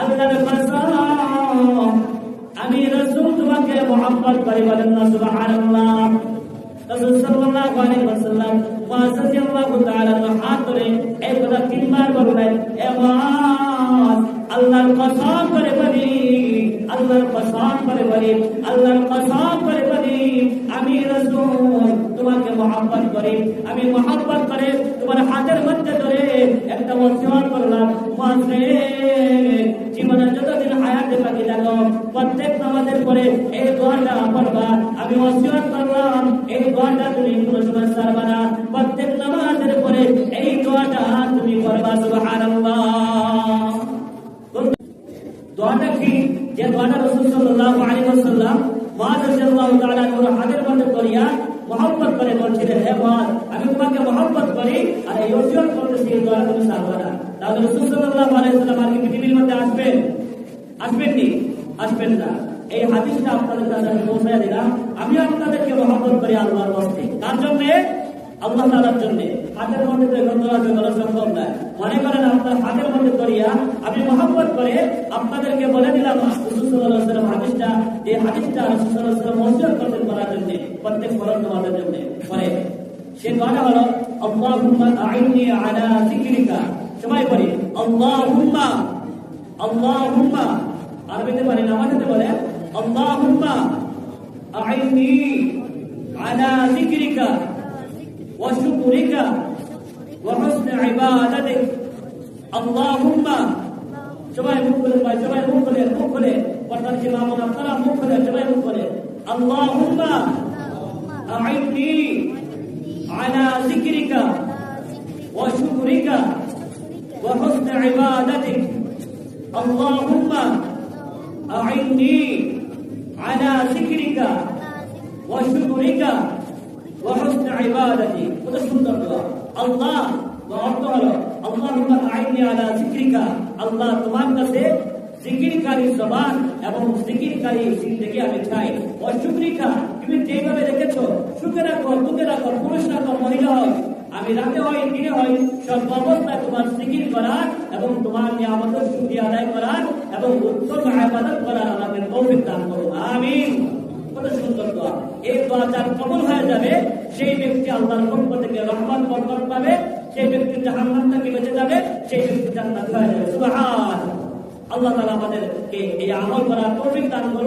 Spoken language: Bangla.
আল্লাহর কসম আমি রাসূল তোমাকে মোহাম্মদ করে বলেন না, সুবহানাল্লাহ। রাসূল সাল্লাল্লাহু আলাইহি ওয়াসাল্লাম মুআজ রাদিয়াল্লাহু তাআলা হাত ধরে কথা তিনবার বললেন, এ মুআজ আল্লাহর কসম করে বলি, আল্লাহর কসম করে বলি, আল্লাহর কসম করে বলি, আমি রাসূল তোমাকে মোহাম্মত করি, আমি মোহাম্মত করে তোমার হাতের মধ্যে ধরে একটা ওসিয়ত প্রত্যেক নামাজের পরে এই দোয়াটা পড়বা। আমি ওসিয়ত করলাম, এই দোয়াটা তুমি কোনো সময় না। প্রত্যেক নামাজের পরে এই দোয়াটা তুমি পড়বা, সুবহানাল্লাহ। দোয়াটা কি? যে দোয়াটা রাসূল সাল্লাল্লাহু আলাইহি ওয়াসাল্লাম মুআজ রাদিয়াল্লাহু তাআলা ওর হাতের মধ্যে করিয়া মহব্বত করে বলছিলেন, হে মুআজ আমি তোমাকে মহব্বত করি, আর এই ওসিয়ত করতেছি, এই দোয়াটা তুমি ছাড়বা না। তাহলে রাসূল সাল্লাল্লাহু আলাইহি ওয়াসাল্লাম আর কি পৃথিবীর মধ্যে আসবেন? আসবেন নি আসবেন না। এই হাদিসটা আপনাদের কাছে আমি পৌঁছায় দিলাম। আমি আপনাদেরকে মহব্বত করি আল্লাহর ওয়াস্তে তার জন্য, আল্লাহ তাআলার জন্য। হাতের মধ্যে তো এখন করা সম্ভব নয়। মনে করেন আপনার হাতের মধ্যে করিয়া আমি করে আপনাদেরকে বলে দিলাম ওয়াসাল্লাম হাদিসটা, এই হাদিসটা আলাইহি ওয়াসাল্লাম ওসিয়ত করার জন্য, প্রত্যেক ফরজ নামাজের জন্য। পরে, সে দোয়াটা হলো, আল্লাহুম্মা আইনি আলা যিকরিকা। সবাই পড়ি আল্লাহুম্মা আরবিতে পারি নামাজেতে বলে আল্লাহুম্মা আইনি আলা যিকরিকা ওয়া শুকরিকা ওয়া হুসনি ইবাদাতিক আল্লাহুম্মা সবাই মুখ খুলে ভাই সবাই মুখ খুলে মুখ খুলে বর্তমান যে মামুন আপনারা মুখ খুলে সবাই মুখ খুলে আল্লাহুম্মা আইনি আলা যিকরিকা ওয়া শুকরিকা ওয়া হুসনি ইবাদাতিক اللهم أعني على ذكرك وشكرك وحسن عبادتي وده সুন্দর দোয়া আল্লাহ অর্থ হলো اللهم أعني على ذكرك আল্লাহ তোমার কাছে জিকিরকারী জবান এবং জিকিরকারী জিন্দগি আমি চাই অশুক্রিকা তুমি যেভাবে রেখেছো সুখে রাখো দুঃখে রাখো পুরুষ রাখো মহিলা হয় আমি রাতে হয় দিনে হয় সব অবস্থায় তোমার জিকির করার এবং তোমার নিয়ামতের সুখী আদায় করার এবং উত্তম আবাদত করার আমাদের তৌফিক দান করো আমিন। কত সুন্দর দোয়া। এই দোয়া যার কবল হয়ে যাবে, সেই ব্যক্তি আল্লাহর পক্ষ থেকে রহমান বরকত পাবে, সেই ব্যক্তি জাহান্নাম থেকে বেঁচে যাবে, সেই ব্যক্তি জান্নাত হয়ে যাবে। সুবহান। আল্লাহ তাআলা আমাদেরকে এই আমল করার তৌফিক দান করুন।